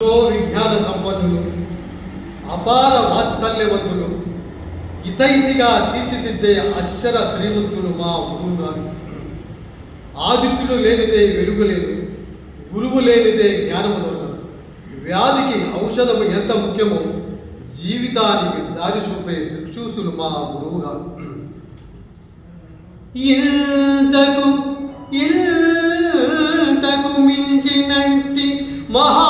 విజ్ఞాన సంపన్నులు అపార వాత్సల్యవంతులు ఇతైసిగా తీర్చిదిద్దే అక్షర శ్రీమంతులు మా ఉన్నారు. ఆదిత్యుడు లేనిదే వెలుగు లేదు గురువు లేనిదే జ్ఞానము దొరకదు వ్యాధికి ఔషధము ఎంత ముఖ్యమో జీవితానికి దారి చూపే దిక్సూసులు మా గురువు గారు. ఇంతకు ఇంతకు మించినంటి మహా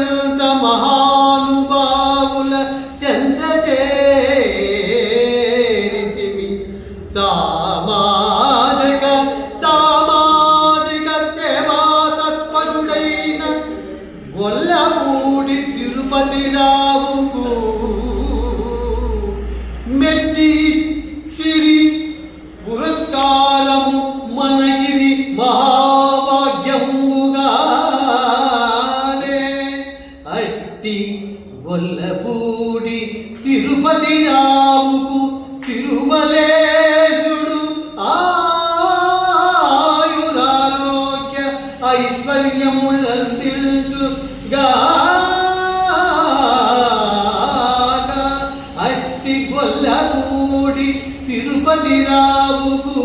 అత్యంత మహానుభావుల చెంత సామాజిక సామాజిక సేవా తత్పరుడైన గొల్లపూడి గొల్లపూడి తిరుపతి రావుకు తిరుమలేశుడు ఆయురారోగ్య ఐశ్వర్యములందిల్చు గాక. అట్టి గొల్లపూడి తిరుపతి రావుకు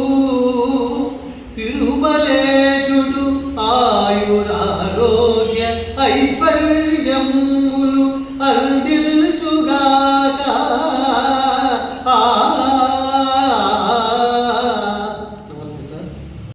తిరుమలేశుడు ఆయురారోగ్య ఐశ్వర్యం Anh